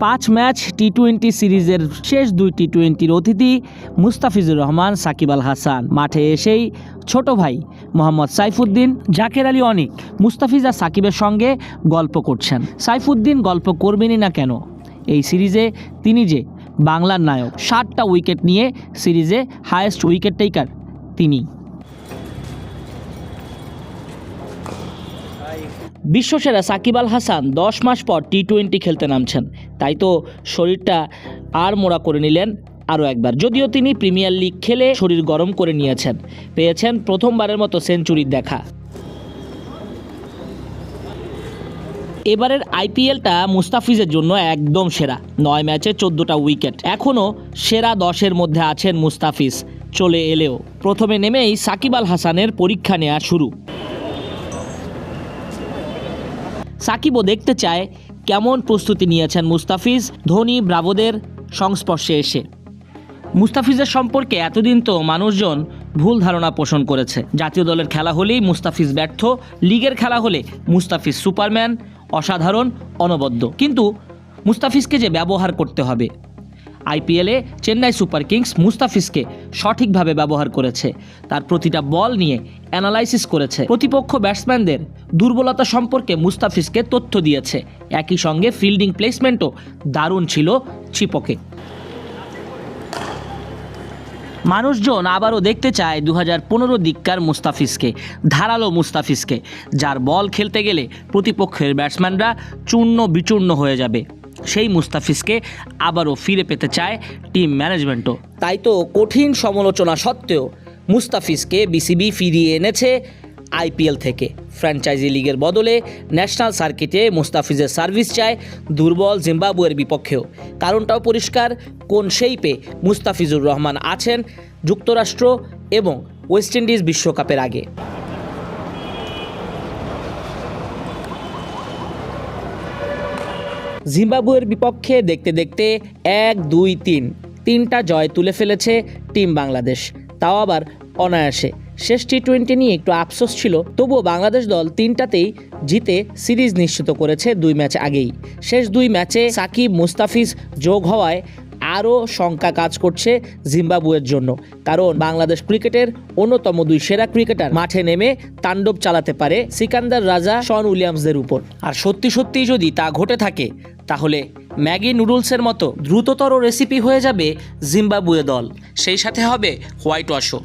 পাঁচ match T twenty সিরিজের শেষ দুই টি টোয়েন্টির অতিথি মুস্তাফিজুর রহমান, সাকিব আল হাসান। মাঠে এসেই ছোট ভাই মোহাম্মদ সাইফুদ্দিন, জাকের আলী অনিক, মুস্তাফিজ সাকিবের সঙ্গে গল্প করছেন। সাইফুদ্দিন গল্প করবেনই না কেন? এই সিরিজে তিনি যে বাংলার নায়ক, ষাটটা উইকেট নিয়ে সিরিজে হায়েস্ট উইকেট টেকার তিনি। বিশ্বসেরা সাকিব আল হাসান দশ মাস পর টি টোয়েন্টি খেলতে নামছেন। তাই তো শরীরটা আর মোড়া করে নিলেন আরও একবার। যদিও তিনি প্রিমিয়ার লিগ খেলে শরীর গরম করে নিয়েছেন। পেয়েছেন প্রথমবারের মতো সেঞ্চুরির দেখা। এবারের আইপিএলটা মুস্তাফিজের জন্য একদম সেরা। নয় ম্যাচে চোদ্দোটা উইকেট। এখনও সেরা দশের মধ্যে আছেন মুস্তাফিজ। চলে এলেও প্রথমে নেমেই সাকিব আল হাসানের পরীক্ষা নেওয়া শুরু। সাকিবও দেখতে চায় কেমন প্রস্তুতি নিয়েছেন মুস্তাফিজ। ধোনি ব্রাভোদের সংস্পর্শে এসে। মুস্তাফিজের সম্পর্কে এতদিন তো মানুষজন ভুল ধারণা পোষণ করেছে। জাতীয় দলের খেলা হলেই মুস্তাফিজ ব্যর্থ, লিগের খেলা হলে মুস্তাফিজ সুপারম্যান, অসাধারণ, অনবদ্য। কিন্তু মুস্তাফিজকে যে ব্যবহার করতে হবে আইপিএলে চেন্নাই সুপার কিংস মুস্তাফিজকে সঠিকভাবে ব্যবহার করেছে। তার প্রতিটা বল নিয়ে অ্যানালাইসিস করেছে। প্রতিপক্ষ ব্যাটসম্যানদের দুর্বলতা সম্পর্কে মুস্তাফিজকে তথ্য দিয়েছে। একই সঙ্গে ফিল্ডিং প্লেসমেন্টও দারুণ ছিল চিপকে। মানুষজন আবারও দেখতে চায় দু হাজার পনেরো দিককার মুস্তাফিজকে, ধারালো মুস্তাফিজকে, যার বল খেলতে গেলে প্রতিপক্ষের ব্যাটসম্যানরা চূর্ণ বিচূর্ণ হয়ে যাবে। সেই মুস্তাফিজকে আবারও ফিরে পেতে চায় টিম ম্যানেজমেন্টও। তাই তো কঠিন সমালোচনা সত্ত্বেও মুস্তাফিজকে বিসিবি ফিরিয়ে এনেছে আইপিএল থেকে। ফ্র্যাঞ্চাইজি লিগের বদলে ন্যাশনাল সার্কিটে মুস্তাফিজের সার্ভিস চায় দুর্বল জিম্বাবুয়ের বিপক্ষেও। কারণটাও পরিষ্কার, কোন শেইপে মুস্তাফিজুর রহমান আছেন যুক্তরাষ্ট্র এবং ওয়েস্ট ইন্ডিজ বিশ্বকাপের আগে। জিম্বাবুয়ের বিপক্ষে দেখতে দেখতে এক, দুই, তিন। তিনটা জয় তুলে ফেলেছে টিম বাংলাদেশ। তাও আবার অনায়াসে। শেষ টি টোয়েন্টি নিয়ে একটু আফসোস ছিল, তবুও বাংলাদেশ দল তিনটাতেই জিতে সিরিজ নিশ্চিত করেছে দুই ম্যাচ আগেই। শেষ দুই ম্যাচে সাকিব, মুস্তাফিজ যোগ হওয়ায় আরও শঙ্কা কাজ করছে জিম্বাবুয়ের জন্য। কারণ বাংলাদেশ ক্রিকেটের অন্যতম দুই সেরা ক্রিকেটার মাঠে নেমে তাণ্ডব চালাতে পারে সিকান্দার রাজা শন উইলিয়ামসদের উপর। আর সত্যি সত্যি যদি তা ঘটে থাকে, তাহলে ম্যাগি নুডলসের মতো দ্রুততর রেসিপি হয়ে যাবে জিম্বাবুয়ে দল। সেই সাথে হবে হোয়াইট ওয়াশও।